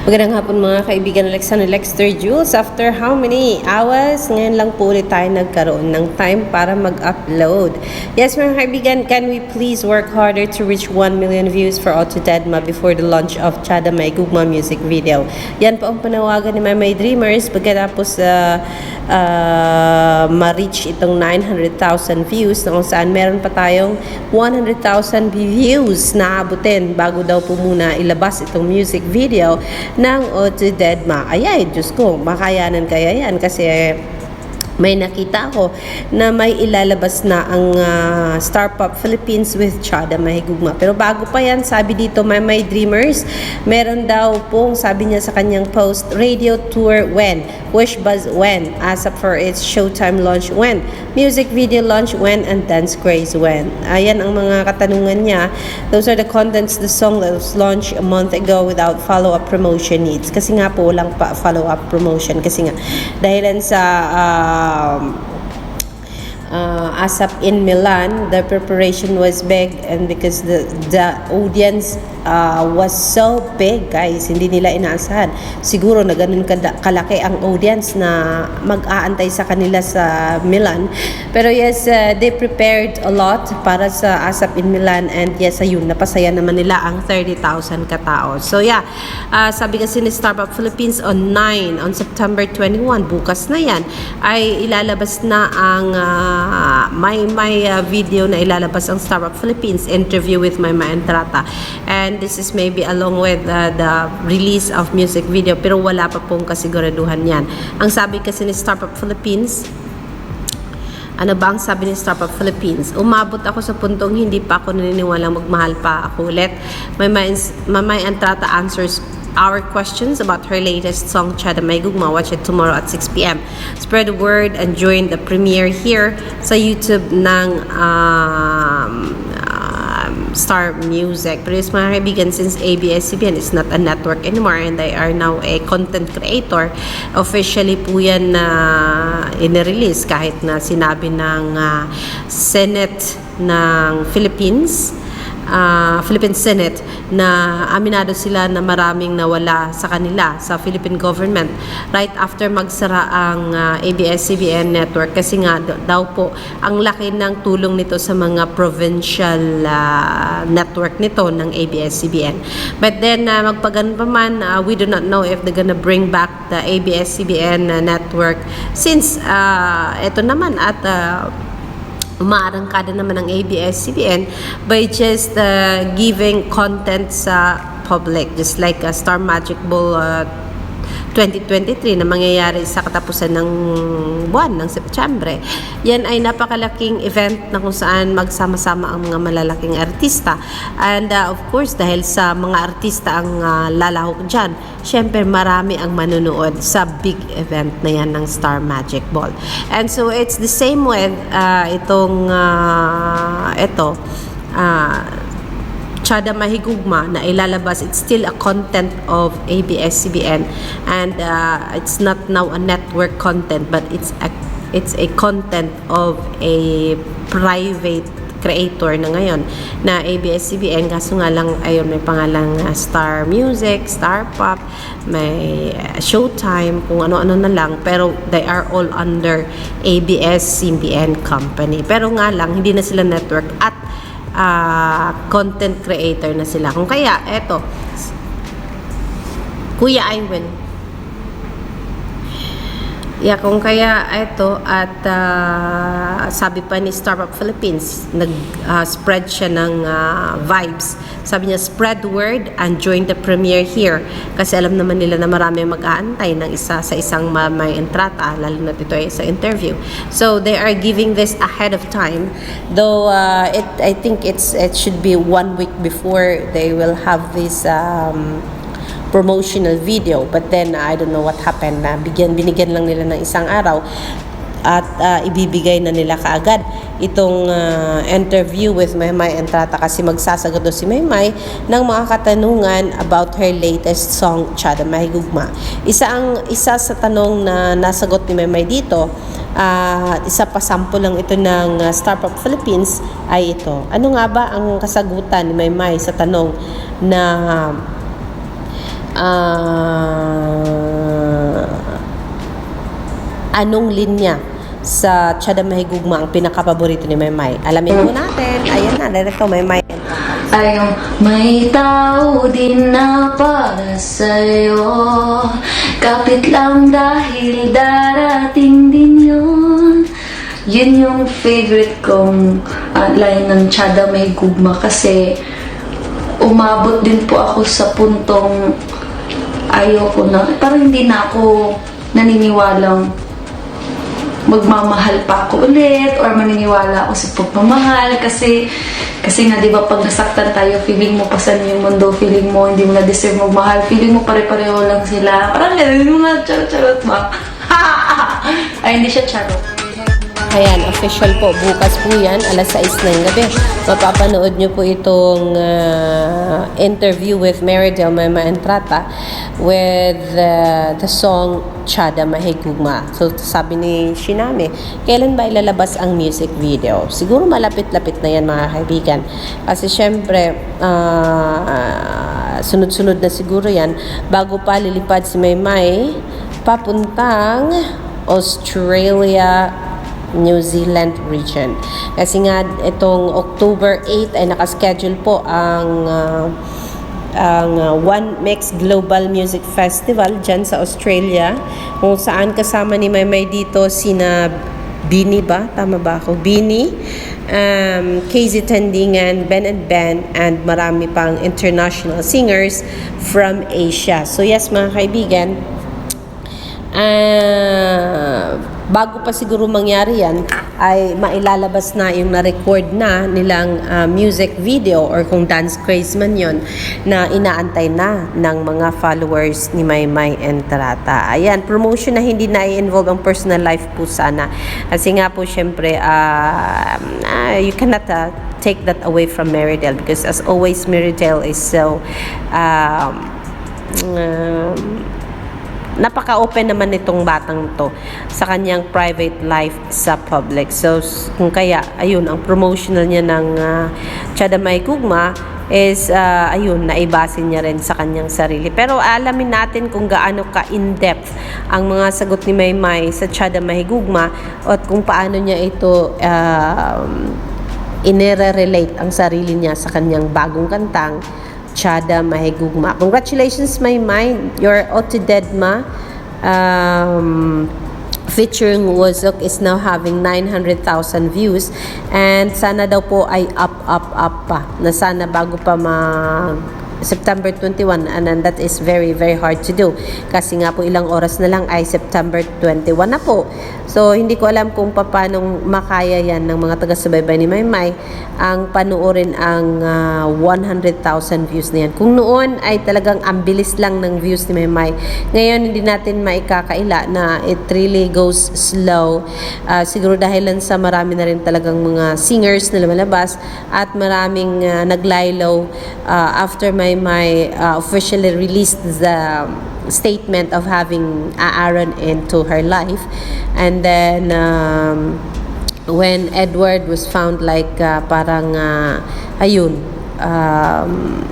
Magandang hapon mga kaibigan Alexander Lexter Jules. After how many hours, ngayon lang po ulit tayo nagkaroon ng time para mag-upload. Yes mga kaibigan, can we please work harder to reach 1 million views for Auto Dedma before the launch of Chada May Gugma music video? Yan po ang panawagan ni My Dreamers pagkatapos uh, uh, ma-reach itong 900,000 views na kung saan meron pa tayong 100,000 views na abutin bago daw po muna ilabas itong music video ng Auto Dedma. Ayay, Diyos ko, makayanan kaya yan kasi may nakita ako na may ilalabas na ang ah, Star Pop Philippines with Chada Mahigugma. Pero bago pa yan, sabi dito, my, my dreamers, meron daw pong, sabi niya sa kanyang post, radio tour when? Wish Buzz when? ASAP for its Showtime launch when? Music video launch when? And dance craze when? Ayan ang mga katanungan niya. Those are the contents the song that was launched a month ago without follow-up promotion needs. Kasi nga po, walang pa follow-up promotion. Kasi nga, dahilan sa um, uh, ASAP in Milan, the preparation was big and because the the audience uh, was so big, guys, hindi nila inaasahan. Siguro na ganun kalaki ang audience na mag-aantay sa kanila sa Milan. Pero yes, uh, they prepared a lot para sa ASAP in Milan and yes, ayun, napasaya naman nila ang 30,000 katao. So yeah, uh, sabi kasi ni Starbucks Philippines on 9, on September 21, bukas na yan, ay ilalabas na ang uh, may may uh, video na ilalabas ang Starbucks Philippines interview with Mama Entrata. And this is maybe along with uh, the release of music video pero wala pa pong kasiguraduhan yan. Ang sabi kasi ni Startup Philippines, ano ba ang sabi ni Startup Philippines? Umabot ako sa puntong hindi pa ako naniniwalang magmahal pa ako ulit. Mamay, Mamay Entrata answers our questions about her latest song, Chada May Gugma. Watch it tomorrow at 6 p.m. Spread the word and join the premiere here sa YouTube ng um, um, Star Music. Pero yes, mga kaibigan, since ABS-CBN is not a network anymore and they are now a content creator, officially po yan na inirelease kahit na sinabi ng ah, Senate ng Philippines ah, Philippine Senate na aminado sila na maraming nawala sa kanila sa Philippine government right after magsara ang ah, ABS-CBN network kasi nga daw po ang laki ng tulong nito sa mga provincial ah, network nito ng ABS-CBN. But then uh, magpagan pa man, ah, we do not know if they're gonna bring back the ABS-CBN ah, network since ah, ito naman at ah, umaarangkada naman ng ABS-CBN by just uh, giving content sa public. Just like uh, Star Magic Ball uh, 2023 na mangyayari sa katapusan ng buwan ng Setyembre. Yan ay napakalaking event na kung saan magsama-sama ang mga malalaking artista. And uh, of course, dahil sa mga artista ang uh, lalahok dyan, syempre marami ang manunood sa big event na yan ng Star Magic Ball. And so it's the same with uh, itong uh, ito uh, Chada Mahigugma na ilalabas, it's still a content of ABS-CBN and uh, it's not now a network content but it's a, it's a content of a private creator na ngayon na ABS-CBN kaso nga lang ayun may pangalang uh, Star Music, Star Pop, may uh, Showtime, kung ano-ano na lang. Pero they are all under ABS-CBN company. Pero nga lang hindi na sila network at ah, content creator na sila. Kung kaya, eto, Kuya Iwan. Yeah, kung kaya ito at ah, sabi pa ni Startup Philippines, nag-spread siya ng ah, vibes. Sabi niya, spread word and join the premiere here. Kasi alam naman nila na marami mag-aantay ng isa sa isang ma- may entrata, lalo na ito ay sa interview. So they are giving this ahead of time. Though ah, it, I think it's it should be one week before they will have this um, promotional video but then I don't know what happened na bigyan binigyan lang nila ng isang araw at ah, ibibigay na nila kaagad itong ah, interview with Maymay Entrata kasi magsasagot daw si Maymay ng mga katanungan about her latest song Chada Mahigugma. Isa ang isa sa tanong na nasagot ni Maymay dito ah, isa pa sample lang ito ng ah, Star Pop Philippines ay ito. Ano nga ba ang kasagutan ni Maymay sa tanong na ah, anong linya sa Chada Mahigugma ang pinakapaborito ni Maymay. Alamin po natin. Ayan na, direkto Maymay. Ay, yung may tao din na para sa'yo Kapit lang dahil darating din yun Yun yung favorite kong uh, line ng Chada May Gugma kasi umabot din po ako sa puntong ayoko na, parang hindi na ako naniniwalang magmamahal pa ako ulit or maniniwala ako sa pagmamahal kasi kasi nga 'di ba pag nasaktan tayo feeling mo pasan yung mundo feeling mo hindi mo na deserve magmahal feeling mo pare-pareho lang sila. Parang ganun yung mga charot-charot ba ay hindi siya charot Ayan, official po. Bukas po yan, alas 6 ng gabi. Mapapanood nyo po itong ah, interview with Mary Del Mema Entrata with ah, the song Chada Mahigugma. So, sabi ni Shinami, kailan ba ilalabas ang music video? Siguro malapit-lapit na yan mga kaibigan. Kasi syempre, ah, sunod-sunod na siguro yan bago pa lilipad si Maymay papuntang Australia, New Zealand region. Kasi nga itong October 8 ay nakaschedule po ang ah, ang ah, One Mix Global Music Festival dyan sa Australia kung saan kasama ni Maymay dito sina Bini ba? Tama ba ako? Bini, um, KZ Tandingan, Ben and Ben, and marami pang international singers from Asia. So yes mga kaibigan, Ah, bago pa siguro mangyari yan, ay mailalabas na yung na-record na nilang ah, music video or kung dance craze man yon na inaantay na ng mga followers ni Maymay Entrata. Ayan, promotion na hindi na i-involve ang personal life po sana. Kasi nga po, syempre, ah, ah, you cannot ah, take that away from Meridel because as always, Meridel is so um, um, napaka-open naman nitong batang to sa kanyang private life sa public. So, kung kaya, ayun, ang promotional niya ng uh, Chada May Kugma is, ah, ayun, naibasin niya rin sa kanyang sarili. Pero alamin natin kung gaano ka-in-depth ang mga sagot ni Maymay sa Chada Mahigugma at kung paano niya ito um, inire-relate ang sarili niya sa kanyang bagong kantang Chada Mahigugma. Congratulations, my mind. Your Otidedma um, featuring Wozok is now having 900,000 views and sana daw po ay up, up, up pa na sana bago pa mag September 21 and that is very very hard to do. Kasi nga po ilang oras na lang ay September 21 na po. So hindi ko alam kung paano makaya yan ng mga taga-subaybay ni Maymay. Ang panuorin ang ah, 100,000 views na yan. Kung noon ay talagang ang bilis lang ng views ni Maymay ngayon hindi natin maikakaila na it really goes slow. Ah, siguro dahil lang sa marami na rin talagang mga singers na lumalabas at maraming ah, naglaylo ah, after my my ah, officially released the statement of having Aaron into her life. And then um, when Edward was found like ah, parang ah, ayun um,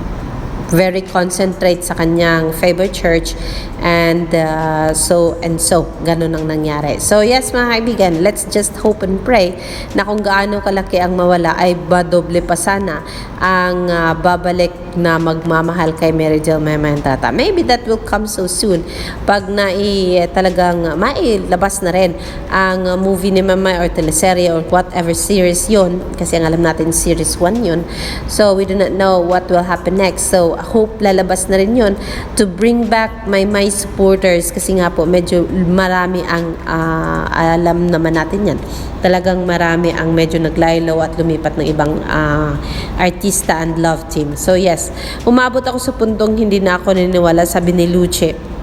very concentrate sa kanyang favorite church. And uh, so and so ganun ang nangyari. So yes mga kaibigan let's just hope and pray na kung gaano kalaki ang mawala ay badoble pa sana ang uh, babalik na magmamahal kay Mary Jill Mema Tata. Maybe that will come so soon pag nai talagang mailabas na rin ang movie ni Mama or teleserye or whatever series yon kasi ang alam natin series 1 yon so we do not know what will happen next. So hope lalabas na rin yon to bring back my my supporters kasi nga po medyo marami ang ah, alam naman natin yan. Talagang marami ang medyo naglaylo at lumipat ng ibang ah, artista and love team. So yes umabot ako sa puntong hindi na ako niniwala sabi ni Luce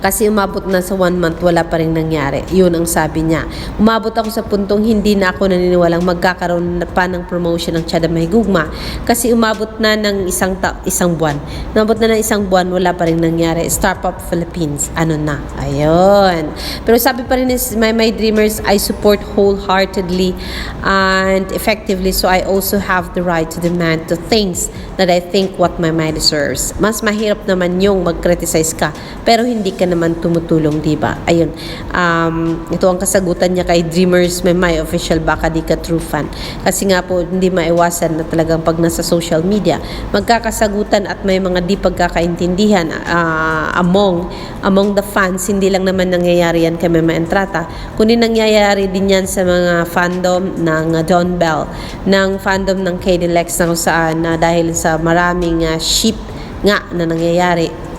Kasi umabot na sa one month, wala pa rin nangyari. Yun ang sabi niya. Umabot ako sa puntong hindi na ako naniniwalang magkakaroon pa ng promotion ng Chada Mahigugma. Kasi umabot na ng isang, ta- isang buwan. Umabot na ng isang buwan, wala pa rin nangyari. Star Pop Philippines, ano na. Ayun. Pero sabi pa rin ni My My Dreamers, I support wholeheartedly and effectively so I also have the right to demand the things that I think what my mind deserves. Mas mahirap naman yung mag-criticize ka pero hindi ka naman tumutulong, di ba? Ayun. Um, ito ang kasagutan niya kay Dreamers My My official baka di ka true fan. Kasi nga po hindi maiwasan na talagang pag nasa social media magkakasagutan at may mga di pagkakaintindihan ah, among among the fans hindi lang naman nangyayari yan kay Mema Entrata kundi nangyayari din yan sa mga fandom ng uh, Don Bell ng fandom ng KD Lex na kung saan na dahil sa maraming uh, ship nga na nangyayari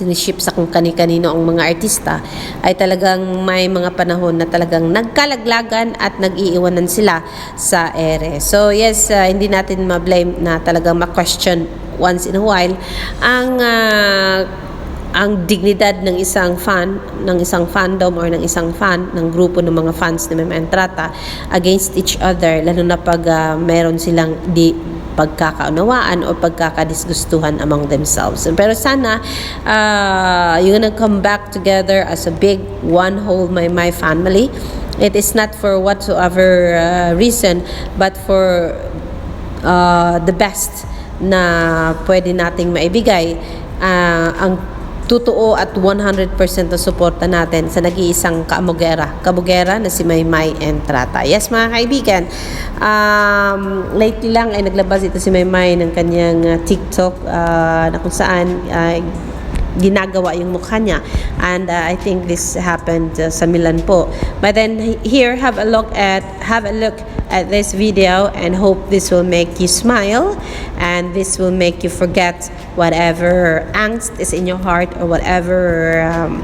siniship sa kung kani-kanino ang mga artista ay talagang may mga panahon na talagang nagkalaglagan at nag-iiwanan sila sa ere. So yes, uh, hindi natin ma-blame na talagang ma-question once in a while ang uh, ang dignidad ng isang fan, ng isang fandom or ng isang fan, ng grupo ng mga fans ni Mema Entrata against each other, lalo na pag ah, meron silang di pagkakaunawaan o pagkakadisgustuhan among themselves. Pero sana, uh, you're gonna come back together as a big one whole my, my family. It is not for whatsoever uh, reason, but for uh, the best na pwede nating maibigay. Ah, ang totoo at 100% na suporta natin sa nag-iisang kaamugera, kabugera na si Maymay Entrata. Yes, mga kaibigan, um, lately lang ay naglabas ito si Maymay ng kanyang uh, TikTok uh, na kung saan uh, ginagawa yung mukha niya. And uh, I think this happened uh, sa Milan po. But then here, have a look at have a look at this video and hope this will make you smile and this will make you forget whatever angst is in your heart or whatever um,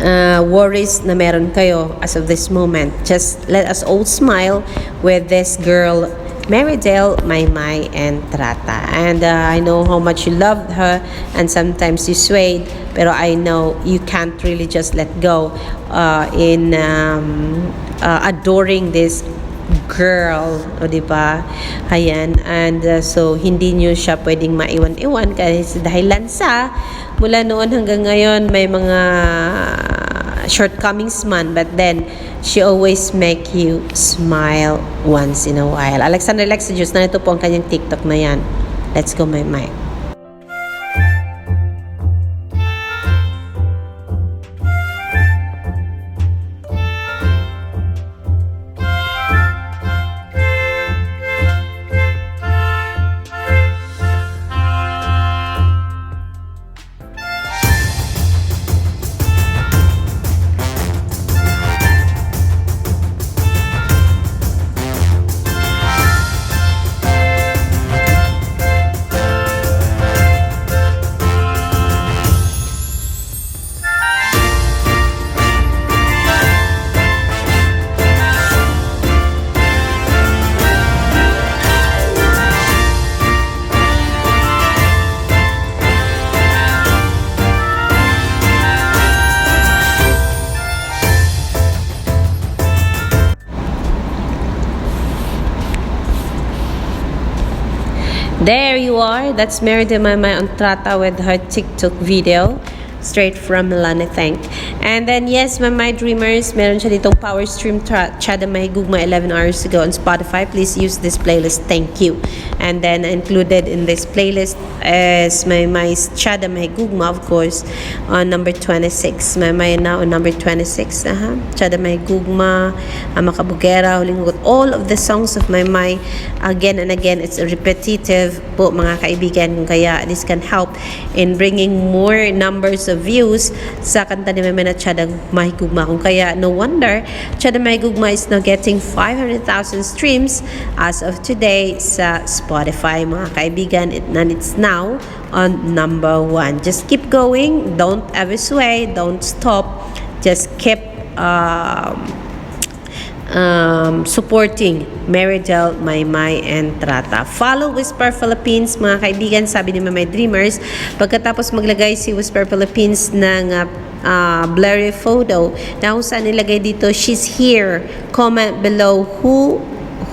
uh, worries na meron kayo as of this moment. Just let us all smile with this girl, Marydale Maymay Entrata. And uh, I know how much you loved her and sometimes you swayed, pero I know you can't really just let go uh, in um, uh, adoring this girl, o di ba? Ayan, and uh, so hindi niyo siya pwedeng maiwan-iwan kasi dahilan sa mula noon hanggang ngayon may mga shortcomings man but then she always make you smile once in a while. Alexander Lexijus, na ito po ang kanyang TikTok na yan. Let's go, my my. There you are. That's Mary de Maymay on Trata with her TikTok video. Straight from think. And then, yes, my My Dreamers, meron siya ditong Power Stream Chada Mahigugma 11 hours ago on Spotify. Please use this playlist. Thank you. And then, included in this playlist is my My Chada Mahigugma, of course, on number 26. My My now on number 26. Aha. Chada Mahigugma, Amakabugera, Huling Hugot. All of the songs of my My, again and again, it's repetitive po mga kaibigan. Kaya this can help in bringing more numbers of views sa kanta ni Meme na Chada Mahigugma. Kung kaya, no wonder, Chada Mahigugma is now getting 500,000 streams as of today sa Spotify, mga kaibigan. It, and it's now on number one. Just keep going. Don't ever sway. Don't stop. Just keep um, um, supporting Meridel, Maymay, and Trata. Follow Whisper Philippines, mga kaibigan, sabi ni Mamay Dreamers. Pagkatapos maglagay si Whisper Philippines ng uh, uh, blurry photo na kung saan nilagay dito, she's here. Comment below who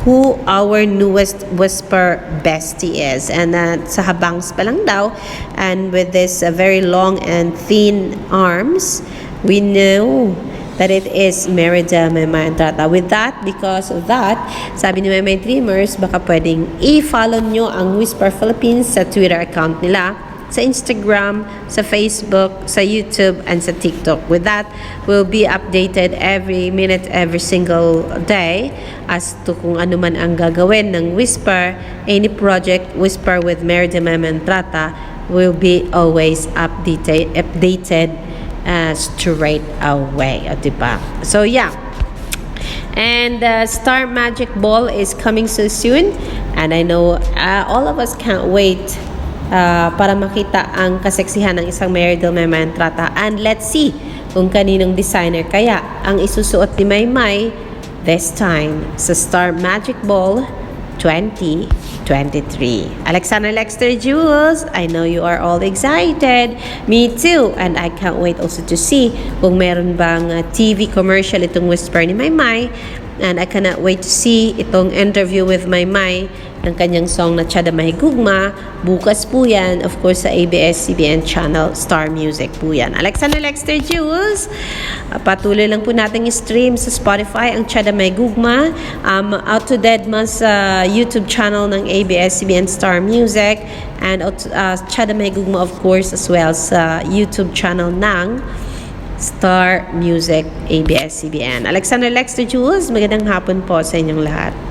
who our newest whisper bestie is. And uh, sa habangs pa lang daw, and with this uh, very long and thin arms, we know that it is Merida Mema Entrata. With that, because of that, sabi ni Mema Dreamers, baka pwedeng i-follow nyo ang Whisper Philippines sa Twitter account nila sa Instagram, sa Facebook, sa YouTube, and sa TikTok. With that, we'll be updated every minute, every single day as to kung ano man ang gagawin ng Whisper. Any project, Whisper with Merida Mementrata will be always updated, updated uh, straight away. O, diba? So, yeah. And uh, Star Magic Ball is coming so soon. And I know uh, all of us can't wait uh, para makita ang kaseksihan ng isang Meridel Maymay Entrata. And let's see kung kaninong designer kaya ang isusuot ni Maymay this time sa Star Magic Ball 2023. Alexander Lexter Jules, I know you are all excited. Me too. And I can't wait also to see kung meron bang uh, TV commercial itong Whisper ni Maymay. And I cannot wait to see itong interview with Maymay ng kanyang song na Chada Mahigugma. Bukas po yan, of course, sa ABS-CBN channel, Star Music po yan. Alexander Lexter Jules, uh, patuloy lang po natin stream sa Spotify ang Chada Mahigugma. Um, out to Dead man sa YouTube channel ng ABS-CBN Star Music. And uh, Chada Mahigugma, of course, as well sa YouTube channel ng Star Music ABS-CBN. Alexander Lexter Jules, magandang hapon po sa inyong lahat.